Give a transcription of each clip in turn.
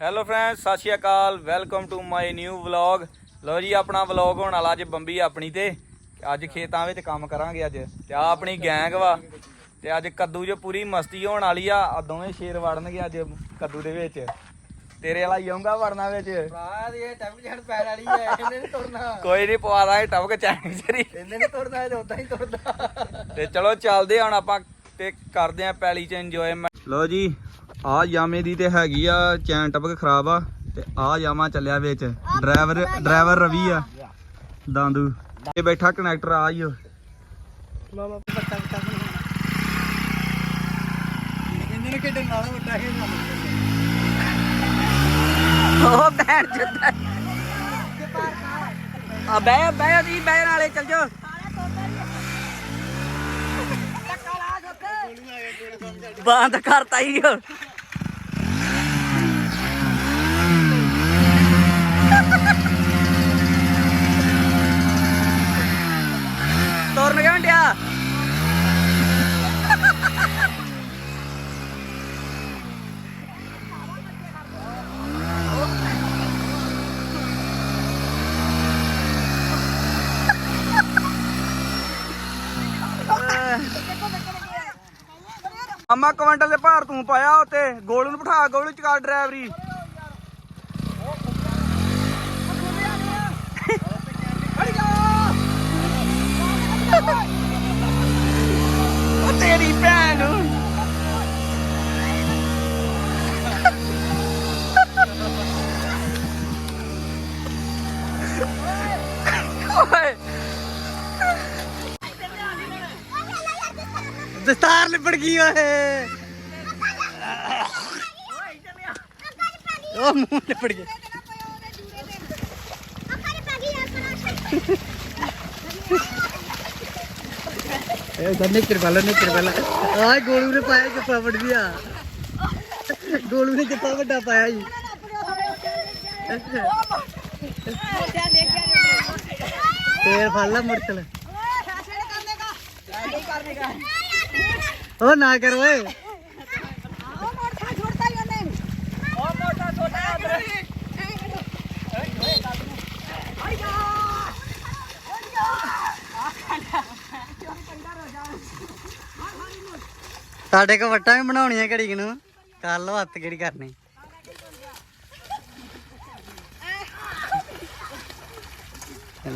Hello friends ਸਤਿ ਸ਼੍ਰੀ ਅਕਾਲ welcome to my new vlog ਲੋ ਜੀ ਆਪਣਾ ਵਲੌਗ ਹੋਣ ਵਾਲਾ ਅੱਜ ਬੰਬੀ ਆਪਣੀ ਤੇ। ਅੱਜ ਖੇਤਾਂ ਵਿੱਚ ਕੰਮ ਕਰਾਂਗੇ ਅੱਜ। ਤੇ ਆ ਆਪਣੀ ਗੈਂਗ ਵਾ। ਤੇ ਅੱਜ ਕੱਦੂ 'ਚ ਪੂਰੀ ਮਸਤੀ ਹੋਣ ਵਾਲੀ ਆ ਆ ਦੋਵੇਂ ਸ਼ੇਰ ਵੜਨਗੇ ਅੱਜ ਕੱਦੂ ਦੇ ਵਿੱਚ। ਤੇਰੇ ਵਾਲਾ ਯੋਂਗਾ ਵੜਨਾ ਵਿੱਚ। ਬਾਅਦ ਇਹ ਟੱਪ ਜਣ ਪੈਣ ਵਾਲੀ ਹੈ ਇਹਨੇ ਨਹੀਂ ਤੁਰਨਾ। ਕੋਈ ਨਹੀਂ ਪਵਾ ਦਾਂਗੇ ਟਪਕ ਚੈਨੀ ਜਰੀ ਇਹਨੇ ਨਹੀਂ ਤੁਰਨਾ ਇਹ ਉਦਾਂ ਹੀ ਤੁਰਦਾ। ਤੇ ਚਲੋ ਚੱਲਦੇ ਹੁਣ ਆਪਾਂ ਤੇ ਕਰਦੇ ਆਂ ਪੈਲੀ ਚ ਇੰਜੋਇਮੈਂਟ ਲੋ ਜੀ ਆ ਯਾਮੇ ਦੀ ਤੇ ਹੈਗੀ ਆ ਚੈਨ ਟਪਕ ਖਰਾਬ ਆ ਤੇ ਆ ਯਾਮਾ ਚੱਲਿਆ ਵਿੱਚ। ਡਰਾਈਵਰ ਡਰਾਈਵਰ ਰਵੀ ਆ। ਦਾਂਦੂ। ਇਹ ਬੈਠਾ ਕਨੈਕਟਰ ਆ ਹੀ ਓ। ਮਾਮਾ ਪੱਤਾ ਪੱਤਾ ਇਹਨੇ ਨੇ। ਕਿੱਡੇ ਨਾਲ ਵੱਡਾ ਹੈ ਉਹ ਬੈਠ ਜੁੱਦਾ ਆ ਬੈ ਬੈ ਦੀ ਬੈ ਨਾਲੇ ਚੱਲ ਜਾ ਬੰਦ ਕਰਤਾ ਹੀ ਓ। ਤੁਰਨ ਕਿਉਂ ਡਿਆ ਅਮਾ ਕੁਇੰਟਲ ਦੇ ਭਾਰ ਤੂੰ ਪਾਇਆ ਉੱਤੇ ਗੋਲੂ ਨੂੰ ਬਿਠਾ ਗੋਲੂ ਚ ਕਰ ਡਰਾਈਵਰੀ ਦਸਤਾਰ ਲਿਪੜ ਗਈ ਓਏ। ਉਹ ਮੂੰਹ ਲਿਪੜ ਗਿਆ। ਇਹ ਗੰਨੇ ਕਰ ਵਾਲਾ ਨੇ ਕਰ ਵਾਲਾ ਆ ਗੋਲੂ ਨੇ ਪਾਇਆ ਜੱਫਾ ਵੱਡ ਗਿਆ ਗੋਲੂ ਨੇ ਜੱਫਾ ਵੱਡਾ ਪਾਇਆ ਜੀ। ਫੇਰ ਫੜ ਲਾ ਮੁਰਤਲ ਉਹ ਨਾ ਕਰ ਓਏ। ਸਾਡੇ ਕੋ ਵਟਾਂ ਵੀ ਬਣਾਉਣੀਆਂ ਘੜੀ ਕਿ ਨੂੰ। ਕੱਲ ਲਓ ਕਿਹੜੀ ਕਰਨੀ।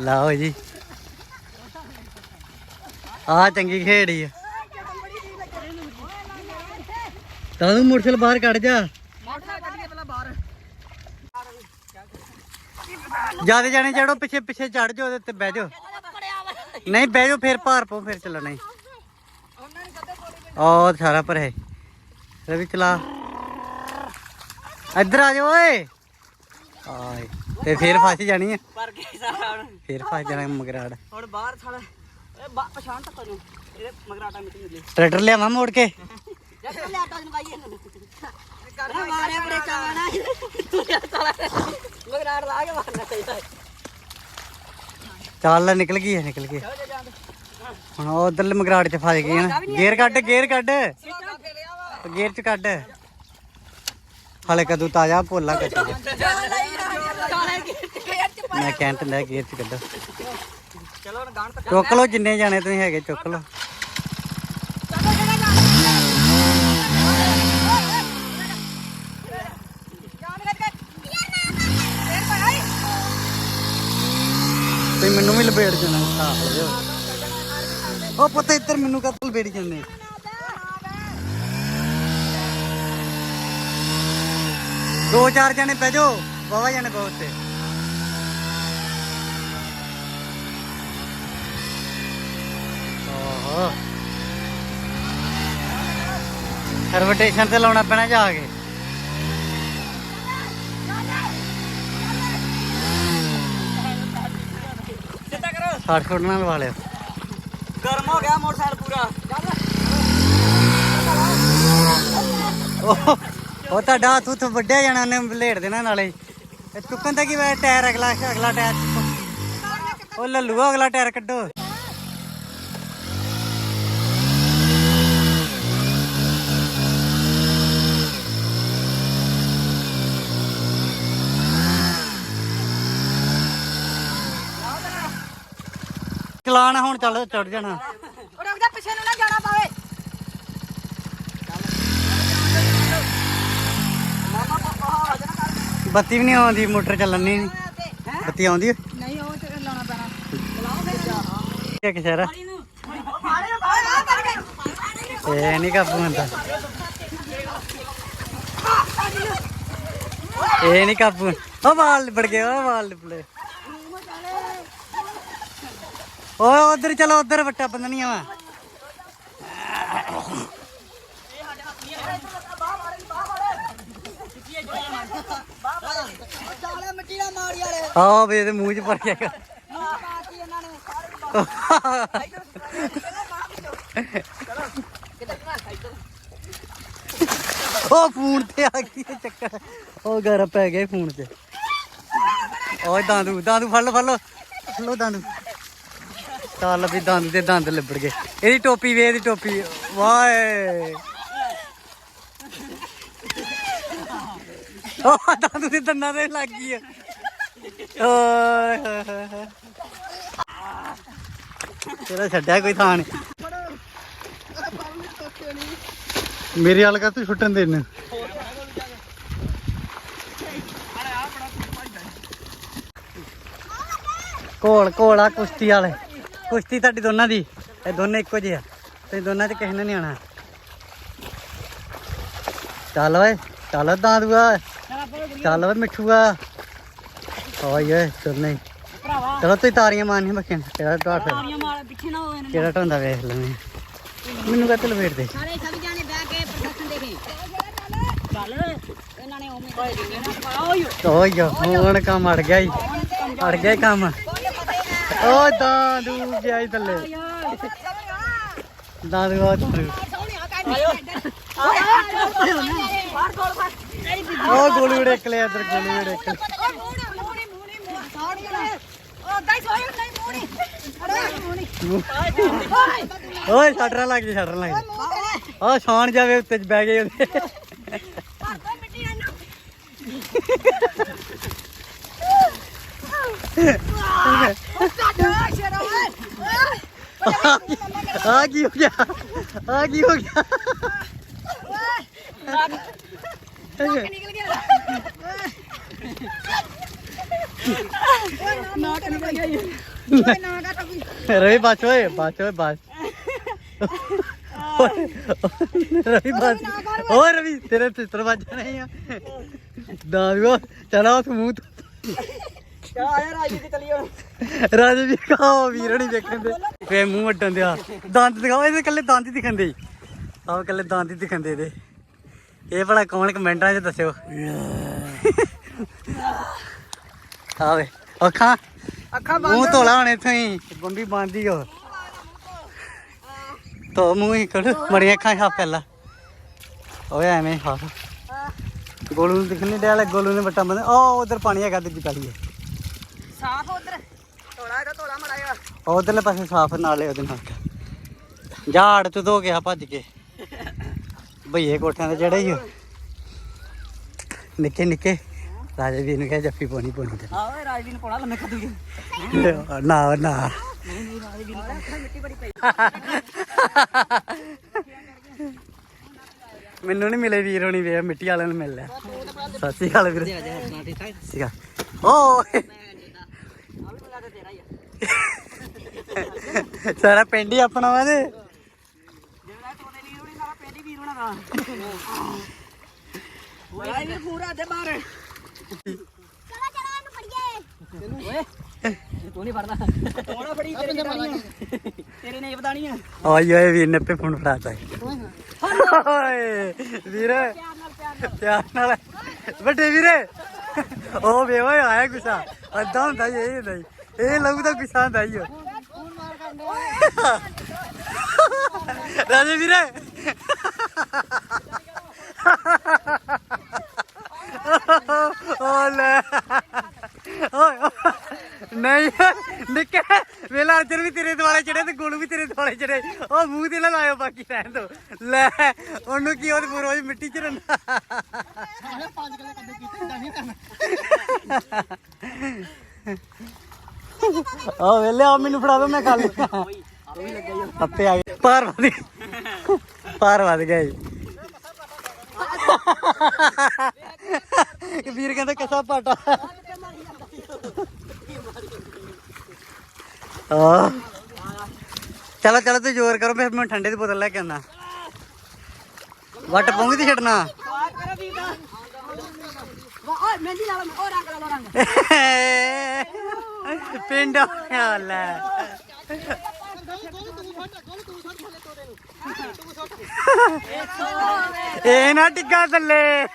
ਲਾਓ ਜੀ। ਆ ਚੰਗੀ ਖੇੜੀ ਆ। ਤਾਂ ਤੂੰ ਮੋਟਰਸਾਈਕਲ ਬਾਹਰ ਕੱਢ ਜਾ। ਜ਼ਿਆਦਾ ਜਾਣੇ ਚੜੋ ਪਿੱਛੇ ਪਿੱਛੇ ਚੜ ਜਾਓ ਉਹਦੇ ਤੇ ਬਹਿ ਜਾਓ। ਨਹੀਂ ਬਹਿ ਜਾਓ ਫਿਰ ਭਾਰ ਪੋ ਫਿਰ ਚੱਲਣਾ ਹੀ। ਉਹ ਸਾਰਾ ਪਰ ਹੈ। ਰਵੀ ਚਲਾ। ਇੱਧਰ ਆ ਜਾ ਓਏ। ਆਏ ਤੇ ਫਿਰ ਫਸ ਜਾਣੀ ਹੈ ਪਰ ਕੇ ਸਾਰਾ ਹੁਣ। ਫਿਰ ਫਸ ਜਾਣਾ ਮਗਰਾੜ। ਹੁਣ ਬਾਹਰ ਸਾਲਾ ਬਾ- ਪਛਾਣ ਤੱਕ ਤੈਨੂੰ ਇਹਦੇ ਮਗਰਾਟਾ ਮਿੱਟੀ ਮਿਲੇ ਟਰੈਕਟਰ ਲਿਆਵਾਂ ਮੋੜ ਕੇ? ਜੱਟ ਲੈ ਤਾ ਜਨਵਾਈ ਇਹਨੂੰ। ਮਾਰੇ ਬੜੇ ਚਾਵਾਂ ਤੂੰ ਯਾਰ ਸਾਲਾ ਮਗਰਾਟ ਲਾ ਕੇ ਮਾਰਨਾ ਚਾਹੀਦਾ ਚੱਲ ਨਿਕਲ ਗਈ ਹੈ ਨਿਕਲ ਗਈ ਹੁਣ ਉਹ ਉਧਰਲੇ ਮਗਰਾੜ ਚ ਫਸ ਗਈ ਨਾ ਗੇਅਰ ਕੱਢ ਗੇਅਰ ਕੱਢ। ਗੇਅਰ ਚ ਕੱਢ। ਹਲੇ ਕਦੂ ਤਾਜ਼ਾ ਭੋਲਾ ਕੱਟ ਮੈਂ ਕਹਿਣ ਤੇ ਲੈ ਗੇਅਰ ਚ ਕੱਢੋ। ਚਲੋ ਹੁਣ ਗਾਣ ਤੱਕ ਚੁੱਕ ਲਓ ਜਿੰਨੇ ਜਾਣੇ ਤੁਸੀਂ ਹੈਗੇ ਚੁੱਕ ਲਓ। ਤੇ ਮੈਨੂੰ ਵੀ ਉਹ ਪੁੱਤ ਇੱਧਰ ਮੈਨੂੰ ਕਦ ਲਪੇੜ ਜਾਂਦੇ ਦੋ ਚਾਰ ਜਣੇ ਬਹਿ ਜਾਓ ਬਾਵਾ ਜਣੇ ਬਹੁਤ ਤੇ। ਓਹੋ ਸਰਵਟੇਸ਼ਨ ਤੇ ਲਾਉਣਾ ਪੈਣਾ ਜਾ ਕੇ। ਸਿੱਧਾ ਕਰੋ ਸੱਠ ਫੁੱਟ ਨਾਲ ਲਵਾ ਲਿਓ ਗਰਮ ਹੋ ਗਿਆ ਮੋਟਰਸਾਈਕਲ ਪੂਰਾ। ਉਹ ਤੁਹਾਡਾ ਹੱਥ ਉੱਥ ਵੱਡਿਆ ਜਾਣਾ ਉਹਨੇ ਬਲੇਡ ਦੇਣਾ ਨਾਲੇ। ਇਹ ਚੁੱਕਣ ਦਾ ਕੀ ਵਾ ਟਾਇਰ ਅਗਲਾ ਅਗਲਾ ਟਾਇਰ ਉਹ ਲੱਲੂਆ ਅਗਲਾ ਟਾਇਰ ਕੱਢੋ। ਚਲਾਣਾ ਹੁਣ ਚੱਲ ਚੜ ਜਾਣਾ। ਉਹ ਰੁਕ ਜਾ ਪਿੱਛੇ ਨੂੰ ਨਾ ਜਾਣਾ ਪਵੇ। ਬੱਤੀ ਵੀ ਨਹੀਂ ਆਉਂਦੀ ਮੋਟਰ ਚੱਲਣੀ ਨਹੀਂ। ਬੱਤੀ ਆਉਂਦੀ ਹੈ ਨਹੀਂ ਉਹ ਤੇ ਲਾਉਣਾ ਪੈਣਾ। ਚਲਾਓ ਫਿਰ। ਸ਼ਹਿਰ ਇਹ ਨਹੀਂ ਕਾਬੂ ਹੁੰਦਾ। ਇਹ ਨਹੀਂ ਕਾਬੂ ਉਹ ਵਾਲ ਲਿਬੜ ਗਏ ਉਹ ਵਾਲ ਲਿਬੜੇ ਓਏ ਉਧਰ ਚਲੋ, ਉਧਰ ਵੱਟਾ ਬੰਦਣੀਆਂ ਵਾ। ਚਾਲੇ ਮਿੱਟੀ ਵੇ, ਇਹਦੇ ਮੂੰਹ 'ਚ ਪੜ ਗਿਆ ਉਹ ਫੋਨ ਤੇ ਆ ਗਈ ਚੱਕਰ। ਉਹ ਗਰ ਪੈ ਗਏ ਫੋਨ 'ਚ ਓਏ ਦਾਦੂ ਦਾਦੂ ਫੜ ਲੋ ਫੜ ਲੋ ਲੋ ਦਾਦੂ। ਚੱਲ ਵੀ ਦੰਦ ਤੇ ਦੰਦ ਲਿਬੜ ਗਏ। ਇਹਦੀ ਟੋਪੀ ਵੇ, ਇਹਦੀ ਟੋਪੀ। ਵਾਏ। ਉਹ ਦਾਦੂ ਦੇ ਦੰਦਾਂ ਤੇ ਲੱਗ ਗਈ ਆ। ਓਏ ਤੇਰਾ ਛੱਡਿਆ ਕੋਈ ਥਾਂ ਨਹੀਂ। ਮੇਰੇ ਵਾਲ ਕਾ ਤੂੰ ਛੁੱਟਣ ਦੇਣ ਕੋਲ ਕੋਲ ਆ ਕੁਸ਼ਤੀ ਵਾਲੇ। ਕੁਸ਼ਤੀ ਤੁਹਾਡੀ ਦੋਨਾਂ ਦੀ। ਇਹ ਦੋਨੇ ਇੱਕੋ ਜਿਹੇ ਆ। ਤੇ ਦੋਨਾਂ 'ਚ ਕਿਸੇ ਨੇ ਨਹੀਂ ਆਣਾ ਚੱਲ ਓਏ ਚੱਲ ਦਾਦੂਆ ਚੱਲ ਓਏ ਮਿੱਠੂਆ ਓਏ ਓਏ ਤੁਰਨੇ ਚਲੋ ਤੁਸੀਂ ਤਾਰੀਆਂ ਮਾਰਨੀਆਂ ਬੱਕਿਆਂ ਨੂੰ। ਕਿਹੜਾ ਢਾਟ ਤਾਰੀਆਂ ਮਾਰ ਪਿੱਛੇ ਨਾ ਹੋਏ ਕਿਹੜਾ ਢਾਂਦਾ ਵੇਖ ਲੈਵੇਂ ਮੈਨੂੰ ਕਹਤੇ ਲਵੇਟ ਦੇ? ਸਾਰੇ ਸਭ ਜਾਣੇ ਬਹਿ ਕੇ ਪ੍ਰਦਰਸ਼ਨ ਦੇਖੇ। ਚੱਲ। ਇਹਨਾਂ ਨੇ ਪਾਓ ਓਏ ਹੁਣ ਕੰਮ ਅੜ ਗਿਆ ਈ। ਅੜ ਗਿਆ ਕੰਮ। ਓ ਦਾਦੂ ਗਿਆ ਈ ਥੱਲੇ? ਦਾਦੂ, ਆ ਓ ਗੋਲੀ ਉੜੇਕ ਲਿਆ ਇੱਧਰ, ਗੋਲੀ ਉੜੇਕ ਲਿਆ ਓਏ ਛੱਡਣ ਲੱਗ ਜੀ ਛੱਡਣ ਲੱਗ ਜੀ ਆ ਛਾਣ ਜਾਵੇ ਉੱਤੇ ਬਹਿ ਗਏ ਉਹਦੇ। ਆ ਕੀ ਹੋ ਗਿਆ? ਆ ਕੀ ਹੋ ਗਿਆ? ਨਿਕਲ ਗਿਆ ਨਾਕ ਨਿਕਲ ਗਿਆ ਓਏ ਨਾ ਕਾ ਕੋਈ ਰਵੀ ਬਚ ਓਏ ਬਚ ਓਏ ਬਚ ਰਵੀ ਬਚ ਓ ਰਵੀ, ਤੇਰੇ ਤਿੱਤਰ ਵੱਜ ਜਾਣੇ ਆ। ਦਾਦੂ, ਚਲਾ ਉਸ ਮੂੰਹ ਤੋਂ ਆਇਆ ਰਾਜੀ ਤੇ ਚਲੀ ਹੁਣ ਰਾਜੇ ਵੀ ਕਹੋ ਵੀਰ ਨਹੀਂ ਦੇਖਣ ਦੇ। ਫੇ ਮੂੰਹ ਵੱਡਣ ਦਿਆ। ਦੰਦ ਦਿਖਾਓ ਇਹਦੇ ਕੱਲੇ ਦੰਦ ਹੀ ਦਿਖਣ ਦੇ। ਆਹ ਕੱਲੇ ਦੰਦ ਹੀ ਦਿਖਣ ਦੇ ਇਹਦੇ। ਇਹ ਭਲਾ ਕੌਣ ਕਮੈਂਟਾਂ 'ਚ ਦੱਸਿਓ। ਆਵੇ ਅੱਖਾਂ। ਅੱਖਾਂ ਮੂੰਹ ਧੋਲਾ ਹੁਣ ਇੱਥੋਂ ਹੀ। ਬੰਬੀ ਬੰਦੀ ਹੋ ਤੋ ਮੂੰਹ ਹੀ ਕੱਢ ਮੜੀਆਂ ਅੱਖਾਂ ਖਾ ਪਹਿਲਾਂ। ਓਏ ਐਵੇਂ ਖਾ ਗੋਲੂ ਨੂੰ ਦਿਖਣ ਡਿਆ ਲੈ ਗੋਲੂ ਨੇ ਵੱਟਾ ਬੰਦੇ ਉਹ ਉਧਰ ਪਾਣੀ ਹੈਗਾ ਦੂਜੀ ਪਾਲੀ ਹੈ। ਸਾਫ਼ ਉਧਰ। ਥੋੜਾ ਇਹਦਾ ਥੋੜਾ ਮੜਾਇਆ ਉਧਰਲੇ ਪਾਸੇ ਸਾਫ਼ ਨਾਲੇ ਉਹਦੇ ਨਾਲ। ਝਾੜ ਚ ਧੋ ਗਿਆ ਭੱਜ ਕੇ। ਭਈਏ ਕੋਠਿਆਂ ਤੇ ਚੜੇ ਹੀ। ਨਿੱਕੇ ਨਿੱਕੇ। ਰਾਜੇ ਵੀਰ ਨੂੰ ਕਿਹਾ ਜੱਫੀ ਪਾਉਣੀ ਪਾਉਣੀ ਤੇ। ਆਵੇ ਰਾਜੀ ਨੂੰ ਪੜਾ ਲੰਮੇ ਖਦੂ ਨਾ ਨਾ। ਮਿੱਟੀ ਬੜੀ ਪਈ ਮੈਨੂੰ ਨਹੀਂ ਮਿਲੇ ਵੀਰ ਹੋਣੀ ਵੇ ਮਿੱਟੀ ਵਾਲਿਆਂ ਨੂੰ ਮਿਲ ਲਿਆ। ਸਤਿ ਸ਼੍ਰੀ ਅਕਾਲ ਵੀਰ। ਸਤਿ ਸ਼੍ਰੀ ਅਕਾਲ ਓ ਸਾਰਾ ਪਿੰਡ ਹੀ ਆਪਣਾ ਵਾ ਤੇ। ਜਿਹੜਾ ਤੋਨੇ ਨਹੀਂ ਰੋਣੀ ਸਾਰਾ ਪਿੰਡ ਹੀ ਵੀਰ ਹੋਣਾ ਦਾ ਵੀਰ ਪੂਰਾ ਦੇ ਬਾਹਰ। ਚਲਾ ਚਲਾ ਇਹਨੂੰ ਫੜੀਏ। ਓਏ ਤੂੰ ਨਹੀਂ ਫੜਦਾ। ਕੋਣਾ ਫੜੀ ਤੇਰੇ ਨਹੀਂ ਤੇਰੇ ਨੇ ਬਤਾਣੀ ਆ। ਓਏ ਓਏ ਵੀਰ ਨੇ ਪੇ ਫੋਨ ਫੜਾਤਾ। ਓਏ ਵੀਰ। ਪਿਆਰ ਨਾਲ ਵੱਡੇ ਵੀਰੇ। ਉਹ ਵੇ ਓਏ ਆਇਆ ਗੁੱਸਾ। ਅੱਧਾ ਹੁੰਦਾ ਇਹ ਨਹੀਂ ਇਹ ਲੱਗਦਾ ਗੁੱਸਾ ਹੁੰਦਾ ਹੀ। ਰਾਜੇ ਵੀਰੇ। ਓ ਓਏ ਨਹੀਂ, ਨਿੱਕੇ। ਵੇਲਾ ਅਰਜਨ ਵੀ ਤੇਰੇ ਦੁਆਲੇ ਚੜੇ ਤੇ ਗੋਲੂ ਵੀ ਤੇਰੇ ਦੁਆਲੇ ਚੜੇ ਉਹ ਮੂੰਹ ਤੇ ਨਾ ਲਾਇਓ, ਬਾਕੀ ਰਹਿਣ ਦੋ। ਲੈ, ਉਹਨੂੰ ਕੀ ਉਹਦੇ ਪੂਰੋ ਮਿੱਟੀ ਚ ਰੰਦਾ ਪੰਜ ਕਿਲੇ ਕਦੇ ਕੀਤੇ ਨਹੀਂ ਕਰਨਾ ਆ ਵੇਲੇ ਆ ਮੈਨੂੰ ਫੜਾ ਦੋ, ਮੈਂ ਖਾ ਲੂੰ ਆਪੇ ਆ ਗਏ। ਪਾਰ ਵਧ ਗਏ ਪਾਰ ਵਧ ਗਏ ਵੀਰ ਕਹਿੰਦਾ ਕਸਾ ਪਾਟਾ। ਆ ਚਲੋ ਚਲੋ ਤੂੰ ਜ਼ੋਰ ਕਰੋ ਫਿਰ ਮੈਂ ਠੰਡੇ ਦੀ ਬੋਤਲ ਲੈ ਕੇ ਆਉਣਾ ਵੱਟ ਪਉਂਗੀ ਤੇ ਛੱਡਣਾ? ਓਏ ਮਹਿੰਦੀ ਲਾ। ਲਾ ਉਹ ਰੰਗ ਲਾ ਰੰਗ ਪਿੰਡ ਹੋਇਆ ਲੈ ਇਹ ਨਾ ਟਿੱਗਾ ਥੱਲੇ।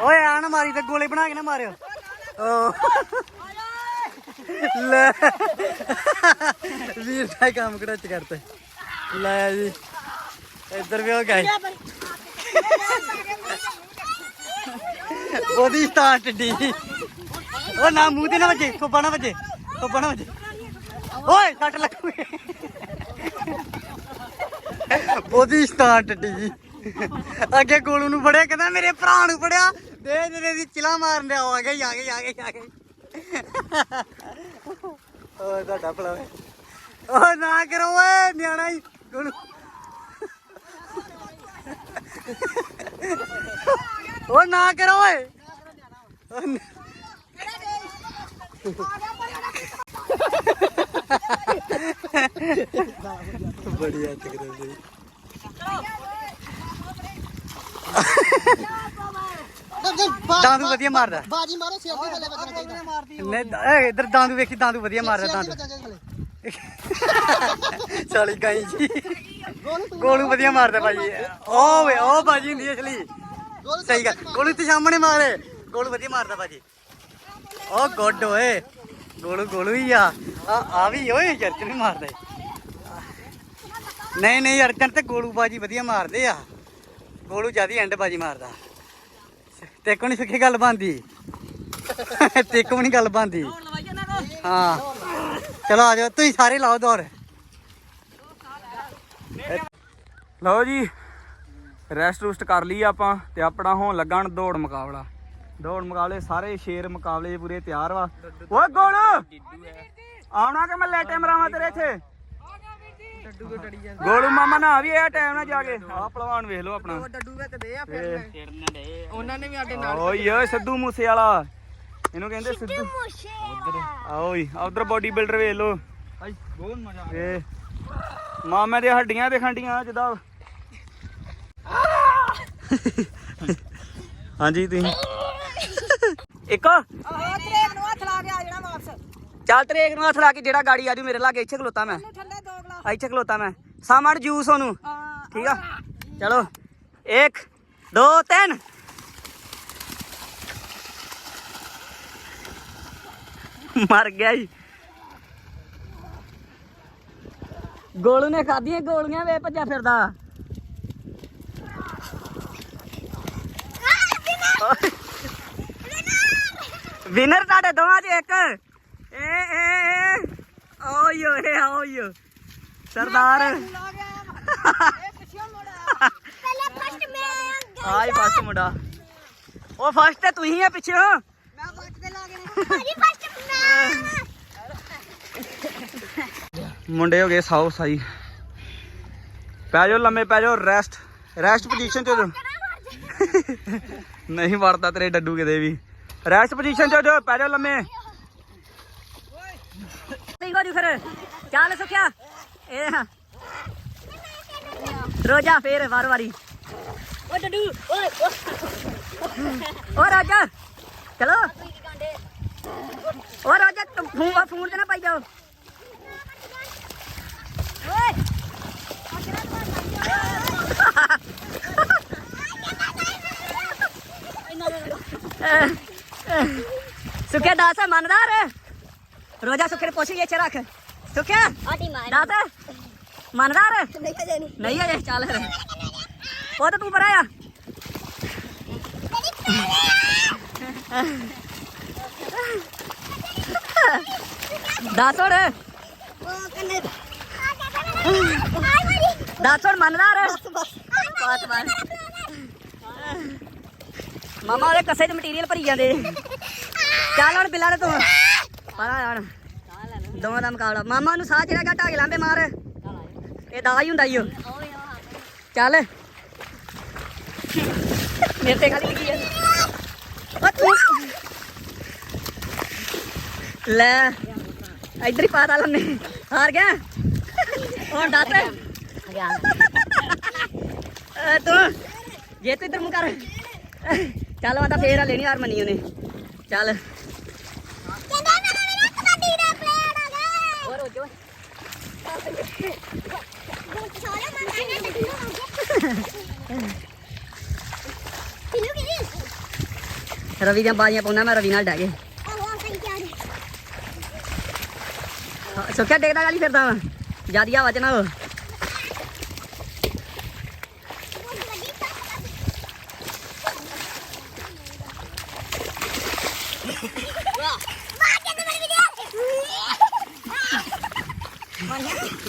ਓਏ ਆ ਨਾ ਮਾਰੀ ਤੇ ਗੋਲੇ ਬਣਾ ਕੇ ਨਾ ਮਾਰਿਓ। ਲੈ। ਵੀਰ ਦਾ ਕੰਮ ਕੜਚ ਕਰਤੇ। ਲੈ ਜੀ। ਇੱਧਰ ਵੀ ਹੋ ਗਏ। ਉਹਦੀ ਸਟਾਰਟ ਡੀ। ਉਹ ਨਾ, ਮੂੰਹ ਤੇ ਨਾ ਵੱਜੇ ਕੋਪਾ ਨਾ ਵੱਜੇ ਕੋਪਾ ਨਾ ਵੱਜੇ। ਓਏ, ਸੱਟ ਲੱਗੂਗੀ। ਉਹਦੀ ਸਟਾਰਟ ਡੀ ਅੱਗੇ ਗੋਲੂ ਨੂੰ ਫੜਿਆ, ਕਹਿੰਦਾ ਮੇਰੇ ਭਰਾ ਨੂੰ ਫੜਿਆ। ਦੇ ਦੇ ਦੀ ਚਿਲਾ ਮਾਰਨ ਦਿਆ ਆ ਗਈ ਆ ਗਈ ਆ ਗਈ ਆ ਗਈ ਓਏ, ਤੁਹਾਡਾ ਭਲਾ ਓਏ। ਓ ਨਾ ਕਰੋ ਓਏ, ਨਿਆਣਾ ਹੀ। ਗੋਲੂ ਓ ਨਾ ਕਰੋ ਓਏ। ਦਾਦੂ ਵਧੀਆ ਮਾਰਦਾ। ਬਾਜੀ ਮਾਰੋ ਸਿਰ ਦੇ ਥੱਲੇ ਵੱਜਣਾ ਚਾਹੀਦਾ। ਨਹੀਂ ਇਹ ਇਧਰ ਦਾਦੂ ਵੇਖੀ ਦਾਦੂ ਵਧੀਆ ਮਾਰਦਾ ਦਾਦੂ। ਸਾਲੀ ਗਾਈ ਜੀ। ਗੋਲੂ ਵਧੀਆ ਮਾਰਦਾ ਭਾਜੀ। ਓ ਵੇ ਓ ਬਾਜੀ ਹੁੰਦੀ ਅਸਲੀ। ਸਹੀ ਗੱਲ। ਗੋਲੂ ਤੇ ਸਾਹਮਣੇ ਮਾਰੇ ਗੋਲੂ ਵਧੀਆ ਮਾਰਦਾ ਭਾਜੀ। ਓ ਗੁੱਡ ਓਏ। ਗੋਲੂ ਗੋਲੂ ਹੀ ਆ। ਆ ਆ ਵੀ ਓਏ ਚਰਚ ਨਹੀਂ ਮਾਰਦਾ ਨਹੀਂ ਨਹੀਂ ਅਰਜਨ ਤੇ ਗੋਲੂ ਬਾਜੀ ਵਧੀਆ ਮਾਰਦੇ ਆ। ਗੋਲੂ ਜ਼ਿਆਦਾ ਐਂਡ ਬਾਜੀ ਮਾਰਦਾ। ਤੇ ਕੋ ਨਹੀਂ ਸਿੱਖੀ ਗੱਲ ਬੰਦੀ ਤੇ ਕੋ ਨਹੀਂ ਗੱਲ ਬੰਦੀ ਹਾਂ। ਚਲੋ ਆ ਜਾਓ, ਤੁਸੀਂ ਸਾਰੇ ਲਾਓ ਦੌੜ ਲਓ ਜੀ, ਰੈਸਟ ਰੂਸਟ ਕਰ ਲਈ ਆਪਾਂ ਤੇ ਆਪਣਾ ਹੋਣ ਲੱਗਾ ਦੌੜ ਮੁਕਾਬਲਾ। ਦੌੜ ਮੁਕਾਬਲੇ ਸਾਰੇ ਸ਼ੇਰ ਮੁਕਾਬਲੇ ਪੂਰੇ ਤਿਆਰ ਵਾ। ਓਏ ਗੋਲ! ਆਉਣਾ ਕਿ ਮੈਂ ਲੈਟੇ ਮਰਾਵਾਂ ਤੇਰੇ ਇੱਥੇ? ਗੋਲੂ ਮਾਮਾ ਨਾ ਵੀ ਇਹ ਟਾਈਮ ਨਾਲ ਜਾ ਕੇ। ਆਹ ਪਹਿਲਵਾਨ ਵੇਖ ਲਓ ਆਪਣਾ। ਡੱਡੂ ਵਿੱਚ ਦੇ ਆ ਫਿਰ ਉਹਨਾਂ ਨੇ ਵੀ ਸਾਡੇ ਓਏ ਓਏ ਸਿੱਧੂ ਮੂਸੇ ਵਾਲਾ ਇਹਨੂੰ ਕਹਿੰਦੇ ਸਿੱਧੂ ਆਓ ਜੀ ਉਧਰ ਬਾਡੀ ਬਿਲਡਰ ਵੇਖ ਲਓ। ਬਹੁਤ ਮਜ਼ਾ ਇਹ ਮਾਮੇ ਦੇ ਹੱਡੀਆਂ ਦੇ ਖੰਡੀਆਂ ਜਿੱਦਾਂ ਹਾਂਜੀ ਤੁਸੀਂ? ਇੱਕ। ਆਹ ਤੇਰੇ ਨੂੰ ਹੱਥ ਲਾ ਕੇ ਆ ਜਾਣਾ ਵਾਪਸ। ਚੱਲ ਤੇਰੇ ਨੂੰ ਹੱਥ ਲਾ ਕੇ ਜਿਹੜਾ ਗਾੜੀ ਆਜੂ ਮੇਰੇ ਲਾਗੇ ਇੱਥੇ ਖਲੋਤਾ ਮੈਂ। ਠੰਡੇ ਦੋ ਗਲਾਸ। ਇੱਥੇ ਖਲੋਤਾ ਮੈਂ। ਸਾਮਣ ਜੂਸ ਉਹਨੂੰ। ਹਾਂ। ਠੀਕ ਆ? ਚਲੋ। 1 2 3 ਮਰ ਗਿਆ ਹੀ ਗੋਲੂ ਨੇ ਖਾਧੀਆਂ ਗੋਲੀਆਂ ਵੇ ਭੱਜਾ ਫਿਰਦਾ। ਵਿਨਰ ਤੁਹਾਡੇ ਦੋਵਾਂ 'ਚ ਇੱਕ। ਏ ਏ ਏ। ਓਯੋ ਏ ਓਯੋ ਸਰਦਾਰ। ਪਹਿਲੇ ਫਸਟ ਮੈਂ ਆਈ ਫਸਟ ਮੁੰਡਾ। ਉਹ ਫਸਟ ਤੇ ਤੁਸੀਂ ਆ ਪਿੱਛੇ। ਮੈਂ ਫਸਟ ਤੇ ਲਾ ਕੇ ਨੇ ਭਾਜੀ ਫਸਟ ਮੈਂ ਮੁੰਡੇ ਹੋ ਗਏ ਸਾਊ ਸਾਈ। ਪੈ ਜਾਓ ਲੰਮੇ ਪੈ ਜਾਓ ਰੈਸਟ ਰੈਸਟ ਪੋਜੀਸ਼ਨ ਚ ਨਹੀਂ ਵੜਦਾ ਤੇਰੇ ਡੱਡੂ ਕਿਤੇ ਵੀ। ਰੈਸਟ ਪੋਜੀਸ਼ਨ ਚ ਹੋ ਜਾਓ ਪੈ ਜਾਓ ਲੰਮੇ ਠੀਕ ਹੋ ਜੀ ਫਿਰ ਚੱਲ ਸੁਖਿਆ ਇਹ ਹਾਂ। ਰੋਜਾ ਫੇਰ ਵਾਰ ਵਾਰੀ ਓ ਡੱਡੂ ਓਏ ਓ ਰਾਜਾ ਚਲੋ ਓ ਰਾਜਾ ਤੂੰ ਫੋਨ ਫੋਨ ਤੇ ਨਾ ਪਾਈ ਜਾਓ ਓਏ ਮੰਨਦਾਰ ਰੋਜਾ ਸੁਖੇ ਨੇ ਪੁੱਛ ਲਈ ਇੱਥੇ ਰੱਖ ਸੁਖਿਆ ਆਟੀ ਮਾਰ ਦਾਸ ਮੰਨਦਾਰ ਨਹੀਂ ਕਦੇ ਨਹੀਂ ਨਹੀਂ ਅਜੇ ਚੱਲ ਫਿਰ ਉਹ ਤਾਂ ਤੂੰ ਪਰਾਂ ਆ ਦੱਸ ਹੁਣ ਉਹ ਕੰਨੇ ਦੱਸ ਹੁਣ ਮੰਨਦਾਰ ਬਾਤ ਬਾਤ ਮਾਮਾ ਉਹਦੇ ਕਸੇ ਚ ਮਟੀਰੀਅਲ ਭਰੀ ਜਾਂਦੇ। ਚੱਲ ਹੁਣ ਬਿੱਲਾ ਨੇ ਤੂੰ। ਪਰਾਂ ਯਾਰ ਦੋਵਾਂ ਦਾ ਮੁਕਾਬਲਾ। ਮਾਮਾ ਨੂੰ ਸਾਹ ਜਿਹੜਾ ਘਟਾ ਕੇ ਲਾਂਬੇ ਮਾਰ। ਇਹ ਦਾ ਹੀ ਹੁੰਦਾ ਈ ਓ। ਚੱਲ। ਮੇਰੇ ਤੇ ਖਾਲੀ ਲੱਗੀ ਆ। ਓ ਤੂੰ। ਲੈ ਇੱਧਰ ਹੀ ਪਾਤਾ ਲੰਨੇ ਹਾਰ ਗਿਆ। ਹੁਣ ਦੱਸ। ਅਹ ਤੂੰ। ਜੇ ਤੂੰ ਇੱਧਰ ਮੂੰਹ ਕਰ। ਚੱਲ ਵਾ ਤਾਂ ਫੇਰ ਆ ਲੈਣੀ ਹਾਰ ਮੰਨੀ ਉਹਨੇ। ਚੱਲ। ਕਹਿੰਦਾ ਮੇਰਾ ਮੇਰਾ ਕਬੱਡੀ ਦਾ ਪਲੇਅਰ ਆ ਗਿਆ ਹੋਰ ਹੋ ਜੋ ਸਾਲੇ ਮੰਗਾ ਨੇ ਟੱਟੂ ਆ ਗਿਆ। ਰਵੀ ਦੀਆਂ ਬਾਜ਼ੀਆਂ ਪਾਉਣਾ ਮੈਂ ਰਵੀ ਨਾਲ ਡਹਿ ਗਏ। ਆਹੋ ਸਹੀ ਕਿਹਾ ਡੇਗਦਾ ਗਾਲੀ ਫਿਰਦਾ ਵਾ? ਜਿਆਦੀ ਚ ਨਾ ਹੋ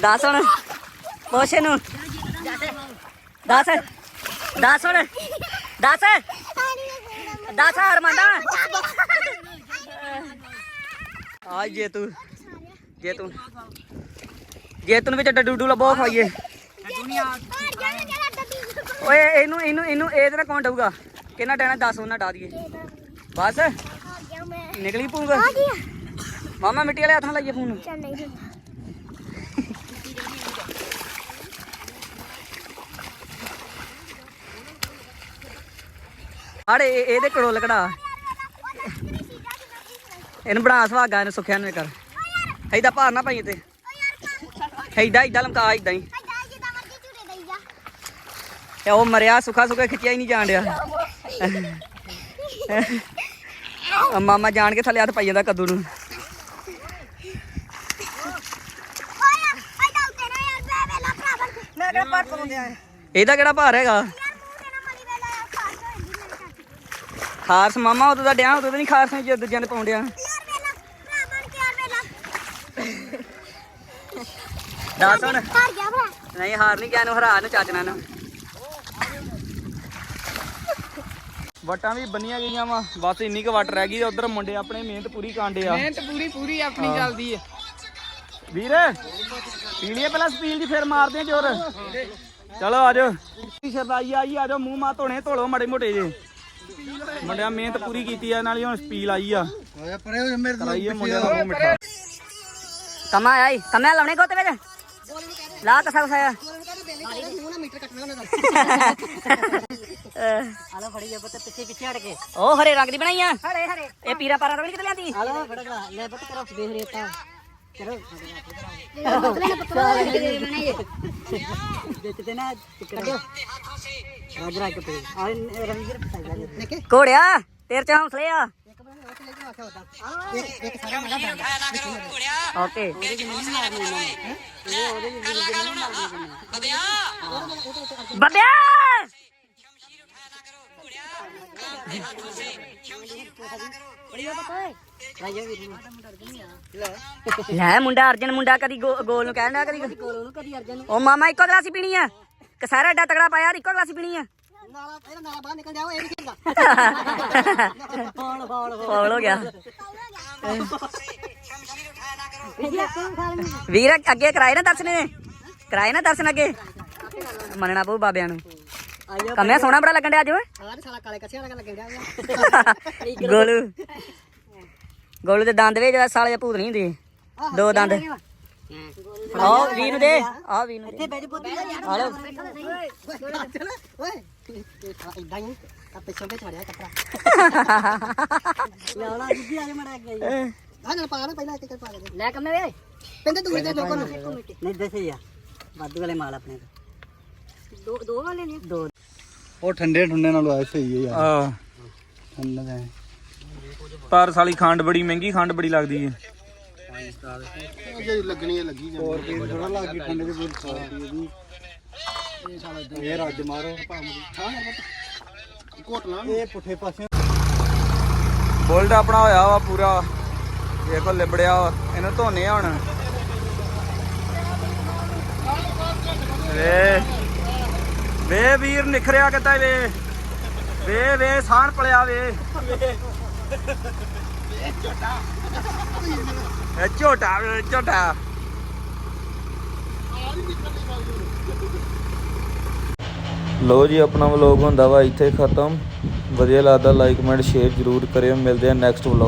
ਦੱਸ ਹੁਣ। ਪੁੱਛ ਇਹਨੂੰ। ਦੱਸ। ਦੱਸ ਹੁਣ। ਦੱਸ। ਦੱਸ ਹਰਮੰਦਾ। ਆ ਜੇ ਤੂੰ। ਜੇ ਤੂੰ। ਜੇ ਤੂੰ ਵਿੱਚ ਡੱਡੂ ਡੂ ਲੱਭੋ, ਖਾਈਏ। ਓਏ, ਇਹਨੂੰ ਇਹਨੂੰ ਇਹਨੂੰ ਇਹਦੇ ਨਾਲ ਕੌਣ ਡਊਗਾ ਕਿੰਨਾ ਟਾਈਮ ਦੱਸ ਉਹਨਾਂ ਡਾ ਦਈਏ। ਬਸ। ਨਿਕਲੀ ਪੂਗਾ ਮਾਮਾ ਮਿੱਟੀ ਵਾਲੇ ਹੱਥ ਨਾਲ ਲਾਈਏ ਫੋਨ। ਅੜੇ ਇਹਦੇ ਕੋਲੋਂ ਲਕੜਾ। ਇਹਨੂੰ ਬਣਾ ਸੁਹਾਗਾ ਇਹਨੂੰ ਸੁੱਖਿਆ ਨੂੰ ਕਰ। ਐਦਾਂ ਭਾਰ ਨਾ ਪਾਈ ਤੇ। ਐਦਾਂ ਐਦਾਂ ਲਮਕਾ ਐਦਾਂ ਹੀ। ਤੇ ਉਹ ਮਰਿਆ ਸੁੱਖਾ ਸੁੱਖਾ ਖਿੱਚਿਆ ਹੀ ਨਹੀਂ ਜਾਣ ਡਿਆ। ਮਾਮਾ ਜਾਣ ਕੇ ਥੱਲੇ ਹੱਥ ਪਾਈ ਜਾਂਦਾ ਕੱਦੂ ਨੂੰ। ਇਹਦਾ ਕਿਹੜਾ ਭਾਰ ਹੈਗਾ ਯਾਰ ਮੂੰਹ ਤੇ ਨਾ ਮਲੀ ਵੇਲਾ ਖਾਸ ਹੋ ਜਾਂਦੀ ਮੇਰੇ ਚਾਚੀ ਖਾਰਸ ਮਾਮਾ ਉਦੋਂ ਦਾ ਡਿਆ ਉਦੋਂ ਤਾਂ ਨਹੀਂ ਖਾਰਸ ਨਹੀਂ ਜਦੋਂ ਦੂਜਿਆਂ ਦੇ ਪਾਉਂਦਿਆ ਯਾਰ ਵੇਲਾ ਭਰਾ ਬਣ ਕੇ ਯਾਰ ਵੇਲਾ ਦੱਸ ਹੁਣ। ਹਾਰ ਗਿਆ ਭਰਾ ਨਹੀਂ ਹਾਰ ਨਹੀਂ ਗਿਆ ਨੂੰ ਹਰਾ ਨੂੰ ਚਾਚਣਾ ਨੂੰ ਵਟਾਂ ਵੀ ਬੰਨੀਆਂ ਗਈਆਂ ਵਾ ਬਸ ਇੰਨੀ ਕੁ ਵਟ ਰਹਿ ਗਈ ਉਧਰ ਮੁੰਡੇ ਆਪਣੇ ਮਿਹਨਤ ਪੂਰੀ ਕਾਂਡੇ ਆ। ਮਿਹਨਤ ਪੂਰੀ ਪੂਰੀ ਆਪਣੀ ਚੱਲਦੀ ਹੈ ਵੀਰ ਪੀਣੀਏ ਪਹਿਲਾਂ ਸਪੀਲ ਦੀ ਫਿਰ ਮਾਰਦੇ ਆ ਜੋਰ। ਚਲੋ ਆਜੋ ਸ਼ਰਦਾਈ ਆਈ ਆਜੋ ਮੂੰਹ ਮਾ ਧੋਣੇ ਧੋਲੋ ਮਾੜੇ ਮੋਟੇ ਜੇ। ਮੁੰਡਿਆਂ ਮਿਹਨਤ ਪੂਰੀ ਕੀਤੀ ਆ ਨਾਲੇ ਹੁਣ ਸਪੀਲ ਆਈ ਆ। ਓਏ ਪਰੇ ਹੋ ਮੇਰੇ ਕਰਾਈਏ ਮੁੰਡਿਆਂ ਦਾ ਮੂੰਹ ਮਿੱਠਾ। ਕਮਾ ਆਈ ਕਮਾ ਲਾਉਣੇ ਕੋਤੇ ਵਿੱਚ? ਲਾ ਕਸਾ ਕਸਾ ਆਲੋ ਫੜੀ ਜਾ ਪੁੱਤ ਪਿੱਛੇ ਪਿੱਛੇ ਹਟ ਕੇ। ਉਹ ਹਰੇ ਰੰਗ ਦੀ ਬਣਾਈਆਂ ਹਰੇ ਹਰੇ। ਇਹ ਪੀਰਾ ਪਾਰਾ ਤੋਂ ਨਹੀਂ ਕਿਤੇ ਲਿਆਂਦੀ? ਆਲੋ ਫੜਕੜਾ ਲੈ ਪੁੱਤ ਕਰੋ ਦੇਖ ਰੇਤਾ ਆ। ਪਸਾਈ ਜਾ ਘੋੜਿਆ ਤੇਰੇ ਚ ਹੌਸਲੇ ਆ। ਓਕੇ। ਲੈ ਮੁੰਡਾ ਅਰਜਨ ਮੁੰਡਾ ਕਦੀ ਗੋ- ਗੋਲ ਨੂੰ ਕਹਿਣ ਡਿਆ ਕਦੀ? ਕੋਲ ਉਹਨੂੰ ਕਦੀ ਅਰਜਨ ਉਹ ਮਾਮਾ ਇੱਕੋ ਗਲਾਸੀ ਪੀਣੀ ਆ। ਕਸਾਰਾ ਏਡਾ ਤਗੜਾ ਪਾਇਆ ਇੱਕੋ ਗਲਾਸੀ ਪੀਣੀ ਆ। ਨਾਲਾ ਇਹਦਾ ਨਾਲਾ ਬਾਹਰ ਨਿਕਲ ਜਾਓ ਇਹ ਨਹੀਂ ਖੇਡਦਾ ਫੋਲ ਫੋਲ। ਫੌਲ ਹੋ ਗਿਆ। ਵੀਰ ਅੱਗੇ ਕਰਾਏ ਨਾ ਦਰਸ਼ਨ ਨੇ ਕਰਾਏ ਨਾ ਦਰਸ਼ਨ ਅੱਗੇ। ਮੰਨਣਾ ਪਊ ਬਾਬਿਆਂ ਨੂੰ। ਕਮਿਆ ਸੋਹਣਾ ਬੜਾ ਲੱਗਣ ਡਿਆ ਅੱਜ ਓਏ। ਆਹ ਸਾਲਾ ਕਾਲੇ ਕੱਸਿਆਂ ਵਾਲਾ ਲੱਗਣ ਡਿਆ ਗੋਲੂ। ਗੋਲੂ ਦੇ ਦੰਦ ਵਿੱਚ ਸਾਲੇ ਭੂਤ ਨਹੀਂ ਹੁੰਦੇ। ਦੋ ਦੰਦ। ਆਹ ਵੀਰ ਨੂੰ ਦੇ। ਆਹ ਵੀਰ ਨੂੰ ਦੇ ਬੈਜ ਪੁੱਤ। ਆ ਲਓ। ਚਲ ਓਏ। ਇਦਾਂ ਹੀ ਆ ਪਿੱਛੋਂ ਤੇ ਛੜਿਆ ਕੱਪੜਾ। ਲਾਉਣਾ ਜੀ ਆ ਮੜਾ ਗਈ ਆ ਨਾ ਪਾ ਨਾ ਪਹਿਲਾਂ ਇੱਕ ਇੱਕ ਪਾ ਕੇ ਲੈ ਕਮੇ ਵੇ। ਪਿੰਡ ਦੂਰ ਦੇ ਲੋਕਾਂ ਨੂੰ। ਨਹੀਂ ਦੱਸੇ ਆ ਵਾਧੂ ਵਾਲੇ ਮਾਲ ਆਪਣੇ ਦੋ ਦੋ ਵਾਲੇ ਨੇ। ਦੋ। ਉਹ ਠੰਡੇ ਠੰਡੇ ਨਾਲ ਆਇਆ ਸਹੀ ਹੈ ਯਾਰ। ਆ। ਠੰਡਾ ਤਾਂ ਹੈ। ਪਰ ਸਾਲੀ ਖੰਡ ਬੜੀ ਮਹਿੰਗੀ ਖੰਡ ਬੜੀ ਲੱਗਦੀ ਹੈ। ਉਹ ਜਿਹੜੀ ਲੱਗਣੀ ਹੈ ਲੱਗੀ ਜਾਂਦੀ ਹੋਰ ਵੀ ਥੋੜਾ ਲੱਗ ਗਈ ਠੰਡੇ ਦੇ ਬਿਲ ਸੌ ਦੀ ਇਹ ਸਾਲਾ ਇਹ ਰੱਜ ਮਾਰੋ। ਹਾਂ ਕੋਟਲਾ ਇਹ ਪੁੱਠੇ ਪਾਸੇ ਬੁਲਟ ਆਪਣਾ ਹੋਇਆ ਵਾ ਪੂਰਾ। ਦੇਖੋ ਲਿਬੜਿਆ ਵਾ। ਇਹਨੂੰ ਧੋਨੇ ਹੁਣ। ਵੇ। ਵੇ ਵੀਰ ਨਿਖਰਿਆ ਕਿਤਾ ਵੇ? ਵੇ ਵੇ ਸਾਨ ਪਲਿਆ ਵੇ। ਇਹ ਝੋਟਾ ਝੋਟਾ। ਲੋ ਜੀ, ਆਪਣਾ ਵਲੌਗ ਹੁੰਦਾ ਵਾ ਇੱਥੇ ਖਤਮ। ਵਧੀਆ ਲੱਗਦਾ ਲਾਈਕ ਕਮੈਂਟ ਸ਼ੇਅਰ ਜਰੂਰ ਕਰਿਓ। ਮਿਲਦੇ ਆ ਨੈਕਸਟ ਵਲੌਗ